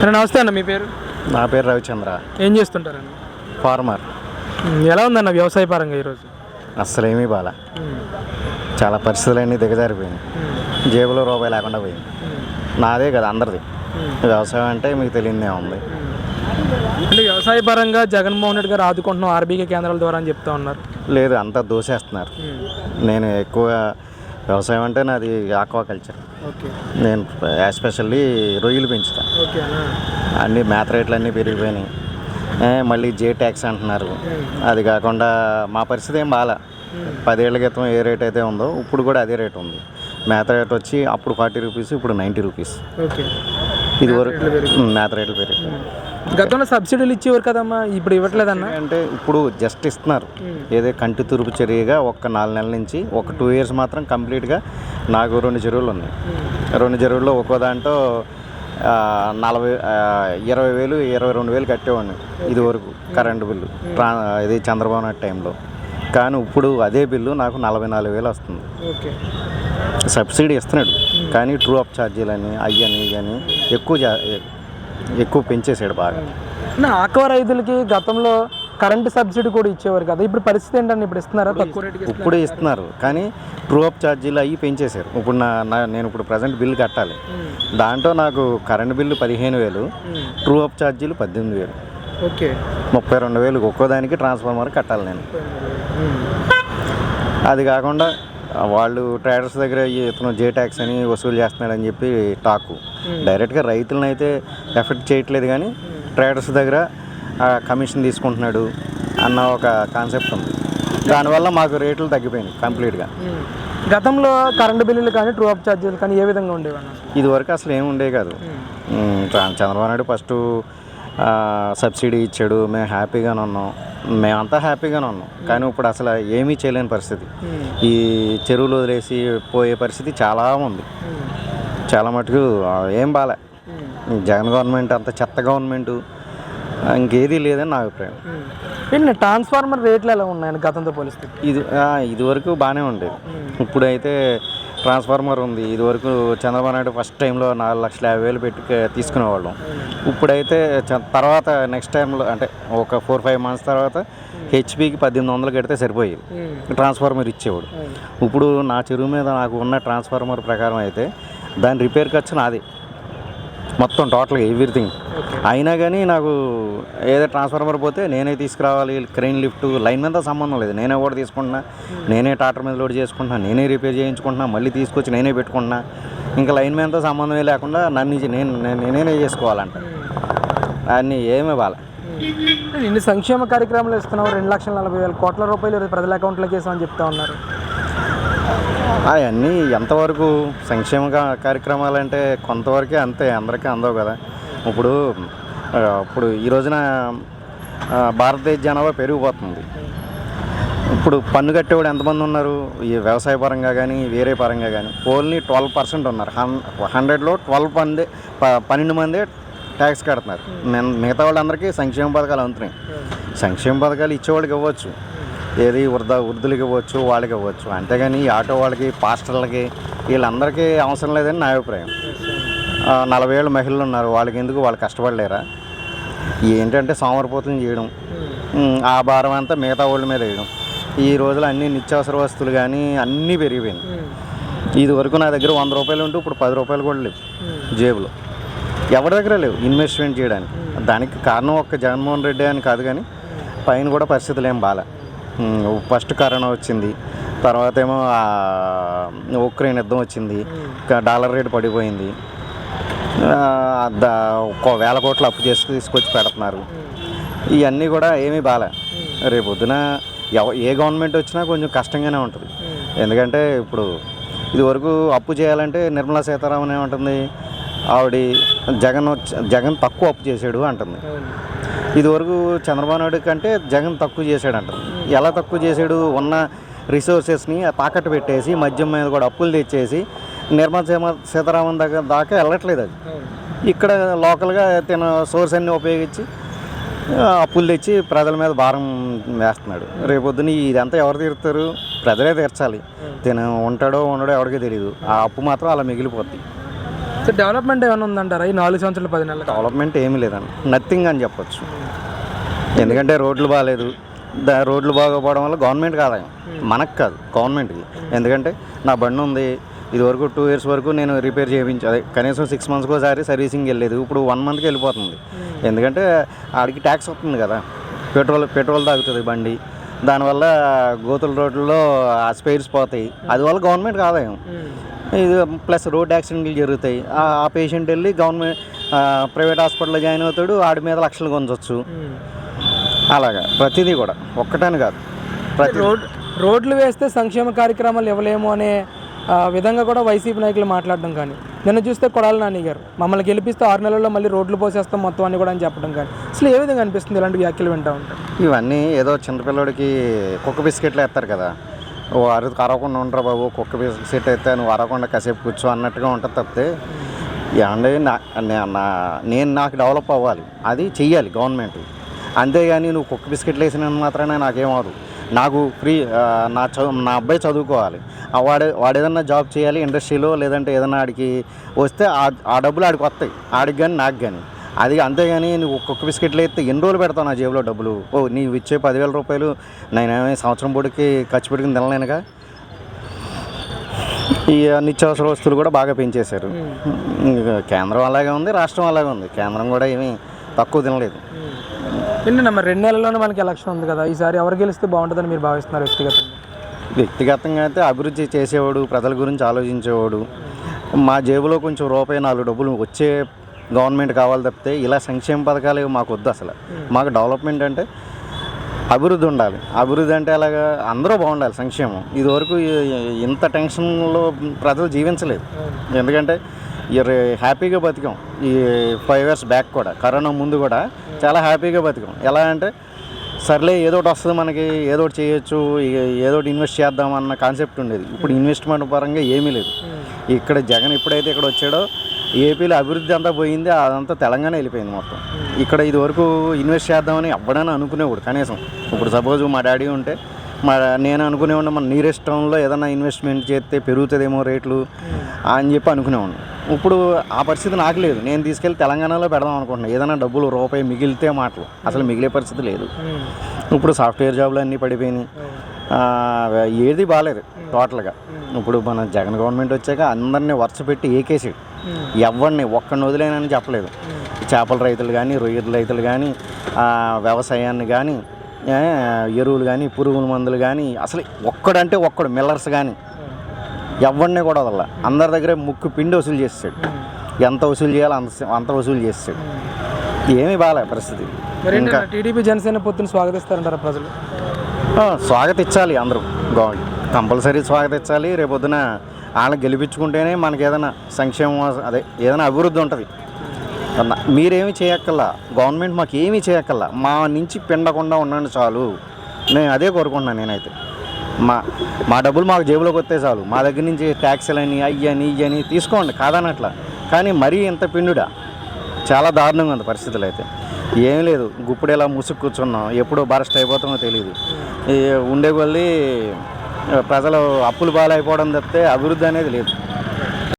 సరే నమస్తే అన్న మీ పేరు? నా పేరు రవిచంద్ర. ఏం చేస్తుంటారన్న? ఫార్మర్. ఎలా ఉందన్న వ్యవసాయ పరంగా ఈరోజు? అస్సలేమీ బాల. చాలా పరిస్థితులన్నీ దిగజారిపోయినాయి. జేబులో రూపాయి లేకుండా పోయింది. నాదే కదా అందరిది. వ్యవసాయం అంటే మీకు తెలియదే ఉంది. అంటే వ్యవసాయ పరంగా జగన్మోహన్ రెడ్డి గారు ఆదుకుంటున్నాం ఆర్బీకే కేంద్రాల ద్వారా అని చెప్తా ఉన్నారు. లేదు అంతా దోసేస్తున్నారు. నేను ఎక్కువ వ్యవసాయం అంటే నాది ఆక్వాకల్చర్ నేను ఎస్పెషల్లీ రొయ్యలు పెంచుతా. ఓకే అన్న. మేత రేట్లు అన్నీ పెరిగిపోయినాయి. మళ్ళీ జే ట్యాక్స్ అంటున్నారు. అది కాకుండా మా పరిస్థితి ఏం బాగా పదేళ్ళ క్రితం ఏ రేట్ అయితే ఉందో ఇప్పుడు కూడా అదే రేట్ ఉంది. మేత రేట్ వచ్చి అప్పుడు ఫార్టీ రూపీస్ ఇప్పుడు నైంటీ రూపీస్. ఇది వరకు మేత రేట్లు పెరిగాయి గతంలో సబ్సిడీలు ఇచ్చేవారు కదమ్మా ఇప్పుడు ఇవ్వట్లేదన్న? అంటే ఇప్పుడు జస్ట్ ఇస్తున్నారు. ఏదో కంటి తూర్పు చర్యగా ఒక్క నాలుగు నెలల నుంచి ఒక టూ ఇయర్స్ మాత్రం కంప్లీట్గా నాకు రెండు చెరువులు ఉన్నాయి. రెండు చెరువుల్లో ఒక్కో దాంట్లో నలభై ఇరవై వేలు ఇరవై రెండు వేలు కట్టేవాడిని ఇది వరకు కరెంటు బిల్లు. ట్రా ఇది చంద్రబాబు నాయుడు టైంలో. కానీ ఇప్పుడు అదే బిల్లు నాకు నలభై నాలుగు వేలు వస్తుంది. సబ్సిడీ ఇస్తున్నాడు. కానీ ట్రూ అప్ ఛార్జీలు అని అయ్యని ఇవని ఎక్కువ ఎక్కువ పెంచేసాడు బాగా. ఆక్వా రైతులకి గతంలో కరెంటు సబ్సిడీ కూడా ఇచ్చేవారు కదా ఇప్పుడు పరిస్థితి ఏంటంటే ఇప్పుడు ఇస్తున్నారా ఇప్పుడే ఇస్తున్నారు. కానీ ట్రూ అప్ ఛార్జీలు అవి పెంచేశారు. ఇప్పుడు నా నా- నేను ఇప్పుడు ప్రజెంట్ బిల్లు కట్టాలి. దాంట్లో నాకు కరెంట్ బిల్లు పదిహేను వేలు ట్రూ అప్ ఛార్జీలు పద్దెనిమిది వేలు. ఓకే. ముప్పై రెండు వేలు ఒక్కో దానికి ట్రాన్స్ఫార్మర్ కట్టాలి నేను. అది కాకుండా వాళ్ళు ట్రేడర్స్ దగ్గర ఈ ఇతను జే ట్యాక్స్ అని వసూలు చేస్తున్నాడని చెప్పి టాకు. డైరెక్ట్గా రైతులను అయితే ఎఫెక్ట్ చేయట్లేదు కానీ ట్రేడర్స్ దగ్గర కమిషన్ తీసుకుంటున్నాడు అన్న ఒక కాన్సెప్ట్ ఉంది. దానివల్ల మాకు రేట్లు తగ్గిపోయినాయి కంప్లీట్గా. గతంలో కరెంటు బిల్లులు కానీ ట్రూ అప్ ఛార్జీలు కానీ ఏ విధంగా ఉండేవన్న? ఇది వరకు అసలు ఏమి ఉండే కాదు. చ- చంద్రబాబు నాయుడు ఫస్ట్ సబ్సిడీ ఇచ్చాడు మేము హ్యాపీగానే ఉన్నాం. మేమంతా హ్యాపీగానే ఉన్నాం. కానీ ఇప్పుడు అసలు ఏమీ చేయలేని పరిస్థితి. ఈ చెరువులు వదిలేసి పోయే పరిస్థితి చాలా ఉంది. చాలా మటుకు ఏం బాలే. జగన్ గవర్నమెంట్ అంత చెత్త గవర్నమెంట్ ఇంకేదీ లేదని నా అభిప్రాయం. ట్రాన్స్ఫార్మర్ రేట్లు ఎలా ఉన్నాయని గతంతో పోలిస్తే? ఇది ఆ, ఇది వరకు బాగానే ఉండేది. ఇప్పుడైతే ట్రాన్స్ఫార్మర్ ఉంది ఇది వరకు చంద్రబాబు నాయుడు ఫస్ట్ టైంలో నాలుగు లక్షల యాభై వేలు పెట్టి తీసుకునేవాళ్ళం. ఇప్పుడైతే తర్వాత నెక్స్ట్ టైంలో అంటే ఒక ఫోర్ ఫైవ్ మంత్స్ తర్వాత హెచ్పికి పద్దెనిమిది వందలు కడితే సరిపోయేది. ట్రాన్స్ఫార్మర్ ఇచ్చేవాడు. ఇప్పుడు నా చెరువు మీద నాకు ఉన్న ట్రాన్స్ఫార్మర్ ప్రకారం అయితే దాని రిపేర్ ఖర్చు నాది. మొత్తం టోటల్గా ఎవ్రీథింగ్ అయినా కానీ నాకు ఏదో ట్రాన్స్ఫార్మర్ పోతే నేనే తీసుకురావాలి క్రెయిన్ లిఫ్ట్ లైన్ మీద సంబంధం లేదు. నేనే కూడా తీసుకుంటున్నా నేనే టాటర్ మీద లోడ్ చేసుకుంటున్నా నేనే రిపేర్ చేయించుకుంటున్నా మళ్ళీ తీసుకొచ్చి నేనే పెట్టుకుంటున్నా. ఇంకా లైన్ మీద సంబంధమే లేకుండా నన్ను నేను నేను- చేసుకోవాలంట. అన్నీ ఏమీ బాల. ఇన్ని సంక్షేమ కార్యక్రమాలు ఇస్తున్నావు రెండు లక్షల నలభై వేల కోట్ల రూపాయలు ప్రజల అకౌంట్లోకి వేసామని చెప్తా ఉన్నారు. అవన్నీ ఎంతవరకు సంక్షేమ కార్యక్రమాలు అంటే కొంతవరకే అంతే అందరికీ అందవు కదా. ఇప్పుడు ఇప్పుడు ఈ రోజున భారతదేశ జనాభా పెరిగిపోతుంది. ఇప్పుడు పన్ను కట్టేవాడు ఎంతమంది ఉన్నారు? ఈ వ్యవసాయ పరంగా కానీ వేరే పరంగా కానీ ఓన్లీ ట్వెల్వ్ పర్సెంట్ ఉన్నారు. హన్ హండ్రెడ్లో ట్వెల్వ్ మంది ప- పన్నెండు మందే ట్యాక్స్ కడుతున్నారు. మిగతా వాళ్ళందరికీ సంక్షేమ పథకాలు అందుతున్నాయి. సంక్షేమ పథకాలు ఇచ్చేవాళ్ళకి ఇవ్వచ్చు. ఏది వృద్ధ వృద్ధులకి ఇవ్వచ్చు వాళ్ళకి ఇవ్వచ్చు. అంతేగాని ఈ ఆటో వాళ్ళకి పాస్టర్లకి వీళ్ళందరికీ అవసరం లేదని నా అభిప్రాయం. నలభై ఏళ్ళు మహిళలు ఉన్నారు. వాళ్ళకి ఎందుకు? వాళ్ళు కష్టపడలేరా? ఏంటంటే సోమరిపోతులు చేయడం. ఆ భారం అంతా మిగతా వాళ్ళ మీద వేయడం. ఈ రోజులు అన్ని నిత్యావసర వస్తువులు కానీ అన్నీ పెరిగిపోయింది ఇది వరకు నా దగ్గర వంద రూపాయలు ఉంటే ఇప్పుడు పది రూపాయలు కూడా లేవు జేబులో. ఎవరి దగ్గర లేవు? ఇన్వెస్ట్మెంట్ చేయడానికి. దానికి కారణం ఒక్క జగన్మోహన్ రెడ్డి అని కాదు కానీ పైన కూడా పరిస్థితులు ఏం బాగా ఫస్ట్ కరోనా వచ్చింది. తర్వాత ఏమో ఉక్రెయిన్ యుద్ధం వచ్చింది. డాలర్ రేటు పడిపోయింది. వేల కోట్లు అప్పు చేసి తీసుకొచ్చి పెడుతున్నారు. ఇవన్నీ కూడా ఏమీ బాలే. రేపు పొద్దున ఎవ ఏ గవర్నమెంట్ వచ్చినా కొంచెం కష్టంగానే ఉంటుంది. ఎందుకంటే ఇప్పుడు ఇదివరకు అప్పు చేయాలంటే నిర్మలా సీతారామన్ ఏమంటుంది? ఆవిడ జగన్ వచ్చి జగన్ తక్కువ అప్పు చేసాడు అంటుంది. ఇదివరకు చంద్రబాబు నాయుడు కంటే జగన్ తక్కువ చేశాడంట. ఎలా తక్కువ చేశాడు? ఉన్న రిసోర్సెస్ని తాకట్టు పెట్టేసి మద్యం మీద కూడా అప్పులు తెచ్చేసి నిర్మల సీమ సీతారామన్ దగ్గర దాకా వెళ్ళట్లేదు అది. ఇక్కడ లోకల్గా తిన సోర్స్ అన్ని ఉపయోగించి అప్పులు తెచ్చి ప్రజల మీద భారం వేస్తున్నాడు. రేపొద్దున ఇదంతా ఎవరు తీరుతారు? ప్రజలే తీర్చాలి. తిన ఉంటాడో ఉండడో ఎవరికీ తెలియదు ఆ అప్పు మాత్రం అలా మిగిలిపోద్ది. సో డెవలప్మెంట్ ఏమైనా ఉందంటారా? ఈ నాలుగు సంవత్సరాలు పది నెలలు డెవలప్మెంట్ ఏమీ లేదండి. నథింగ్ అని చెప్పొచ్చు. ఎందుకంటే రోడ్లు బాగాలేదు. దా రోడ్లు బాగోపోవడం వల్ల గవర్నమెంట్కి ఆదాయం మనకు కాదు గవర్నమెంట్కి. ఎందుకంటే నా బండి ఉంది. ఇదివరకు టూ ఇయర్స్ వరకు నేను రిపేర్ చేయించి అదే కనీసం సిక్స్ మంత్స్కి ఒకసారి సర్వీసింగ్ వెళ్ళేది ఇప్పుడు వన్ మంత్కి వెళ్ళిపోతుంది. ఎందుకంటే ఆడికి ట్యాక్స్ వస్తుంది కదా. పెట్రోల్ పెట్రోల్ తాగుతుంది బండి. దానివల్ల గోతుల రోడ్లలో ఆ స్పేర్స్ పోతాయి. అది వల్ల గవర్నమెంట్కి ఆదాయం ఇది ప్లస్ రోడ్ యాక్సిడెంట్లు జరుగుతాయి. ఆ పేషెంట్ వెళ్ళి గవర్నమెంట్ ప్రైవేట్ హాస్పిటల్లో జాయిన్ అవుతాడు ఆడి మీద లక్షలు కొంచవచ్చు అలాగా. ప్రతిదీ కూడా. ఒక్కటని కాదు. ప్రతి రోడ్ రోడ్లు వేస్తే సంక్షేమ కార్యక్రమాలు ఇవ్వలేము అనే విధంగా కూడా వైసీపీ నాయకులు మాట్లాడడం కానీ నిన్న చూస్తే కొడాలి నాని గారు మమ్మల్ని గెలిపిస్తే ఆరు నెలల్లో మళ్ళీ రోడ్లు పోసేస్తాం మొత్తం అని కూడా అని చెప్పడం కానీ అసలు ఏ విధంగా అనిపిస్తుంది ఇలాంటి వ్యాఖ్యలు వింటూ ఉంటాయి ఇవన్నీ ఏదో చిన్నపిల్లడికి కుక్క బిస్కెట్లు వేస్తారు కదా. ఓ కరవకుండా అరవకుండా ఉండరా బాబు కుక్క సెట్ అయితే నువ్వు అరవకుండా కాసేపు కూర్చో అన్నట్టుగా ఉంటుంది తప్పితే ఏమండి నా నేను నాకు డెవలప్ అవ్వాలి. అది చెయ్యాలి గవర్నమెంట్ అంతేగాని నువ్వు కుక్క బిస్కెట్లు వేసిన మాత్రమే నాకేమవదు నాకు ఫ్రీ నా చదువు నా అబ్బాయి చదువుకోవాలి. వాడు వాడు ఏదన్నా జాబ్ చేయాలి ఇండస్ట్రీలో లేదంటే ఏదన్నా ఆడికి వస్తే ఆ- ఆ డబ్బులు ఆడికి వస్తాయి. ఆడికి కానీ నాకు కానీ అది అంతేగాని నువ్వు కుక్క బిస్కెట్లు అయితే ఎన్ని రోజులు పెడతావు నా జేబులో డబ్బులు? ఓ నీవు ఇచ్చే పదివేల రూపాయలు నేనేమే సంవత్సరం పొడికి ఖర్చు పెట్టుకుని తినలేనుగా? ఈ నిత్యావసర వస్తువులు కూడా బాగా పెంచేశారు. కేంద్రం అలాగే ఉంది రాష్ట్రం అలాగే ఉంది. కేంద్రం కూడా ఏమీ తక్కువ తినలేదు. ఏంటంటే మరి రెండు నెలల్లోనే మనకి ఎలక్షన్ ఉంది కదా. ఈసారి ఎవరు గెలిస్తే బాగుంటుందని మీరు భావిస్తున్నారు వ్యక్తిగతంగా? వ్యక్తిగతంగా అయితే అభివృద్ధి చేసేవాడు ప్రజల గురించి ఆలోచించేవాడు. మా జేబులో కొంచెం రూపాయి నాలుగు డబ్బులు వచ్చే గవర్నమెంట్ కావాలి తప్పితే ఇలా సంక్షేమ పథకాలు మాకు వద్దు అసలు. మాకు డెవలప్మెంట్ అంటే అభివృద్ధి ఉండాలి. అభివృద్ధి అంటే అలాగా అందరూ బాగుండాలి సంక్షేమం. ఇదివరకు ఇంత టెన్షన్లో ప్రజలు జీవించలేదు. ఎందుకంటే హ్యాపీగా బతికాం. ఈ ఫైవ్ ఇయర్స్ బ్యాక్ కూడా కరోనా ముందు కూడా చాలా హ్యాపీగా బతికాం. ఎలా అంటే సర్లే ఏదో ఒకటి వస్తుంది మనకి ఏదో ఒకటి చేయొచ్చు ఏదో ఒకటి ఇన్వెస్ట్ చేద్దాం అన్న కాన్సెప్ట్ ఉండేది. ఇప్పుడు ఇన్వెస్ట్మెంట్ పరంగా ఏమీ లేదు. ఇక్కడ జగన్ ఎప్పుడైతే ఇక్కడ వచ్చాడో ఏపీలో అభివృద్ధి అంతా పోయింది అదంతా తెలంగాణ వెళ్ళిపోయింది మొత్తం. ఇక్కడ ఇది వరకు ఇన్వెస్ట్ చేద్దామని ఎవ్వడైనా అనుకునేవాడు కనీసం. ఇప్పుడు సపోజ్ మా డాడీ ఉంటే మా నేను అనుకునేవాడిని మన నీరెస్ట్ టౌన్లో ఏదైనా ఇన్వెస్ట్మెంట్ చేస్తే పెరుగుతుందేమో రేట్లు అని చెప్పి అనుకునేవాడిని. ఇప్పుడు ఆ పరిస్థితి నాకు లేదు. నేను తీసుకెళ్ళి తెలంగాణలో పెడదాం అనుకుంటున్నాను ఏదైనా డబ్బులు రూపాయి మిగిలితే మాటలు. అసలు మిగిలే పరిస్థితి లేదు. ఇప్పుడు సాఫ్ట్వేర్ జాబ్లు అన్నీ పడిపోయినాయి. ఏది బాగాలేదు టోటల్గా. ఇప్పుడు మన జగన్ గవర్నమెంట్ వచ్చాక అందరినీ వరుస పెట్టి ఏకేసాడు ఎవరిని ఒక్కడిని వదిలేనని చెప్పలేదు. చేపల రైతులు కానీ రొయ్యల రైతులు కానీ వ్యవసాయాన్ని కానీ ఎరువులు కానీ పురుగుల మందులు కానీ అసలు ఒక్కడంటే ఒక్కడు మిల్లర్స్ కానీ ఎవరిని కూడా వదల అందరి దగ్గర ముక్కు పిండి వసూలు చేస్తాడు ఎంత వసూలు చేయాలో అంత అంత వసూలు చేస్తాడు ఏమీ బాగాలే పరిస్థితి. టీడీపీ జనసేన పొత్తుని స్వాగతిస్తారంటారా ప్రజలు? స్వాగతించాలి అందరూ. గవర్నమెంట్ కంపల్సరీ స్వాగతించాలి. రేపొద్దున వాళ్ళని గెలిపించుకుంటేనే మనకి ఏదైనా సంక్షేమం అదే ఏదైనా అభివృద్ధి ఉంటుంది. అన్న మీరేమీ చేయక్కల్లా గవర్నమెంట్ మాకు ఏమీ చేయక్కల్లా మా నుంచి పిండకుండా ఉండండి చాలు. నేను అదే కోరుకుంటున్నాను నేనైతే. మా మా డబ్బులు మాకు జేబులోకి వస్తే చాలు. మా దగ్గర నుంచి ట్యాక్సీలని అయ్యని ఇయ్యని తీసుకోండి. కాదనట్లా. కానీ మరీ ఇంత పిండుడా. చాలా దారుణంగా ఉంది పరిస్థితులు అయితే ఏం లేదు. గుప్పుడు ఇలా ముసుగు కూర్చున్నాం ఎప్పుడో బరస్ట్ అయిపోతామో తెలియదు ఉండే కొద్దీ ప్రజలు అప్పులు బాలైపోవడం తప్పితే అభివృద్ధి అనేది లేదు.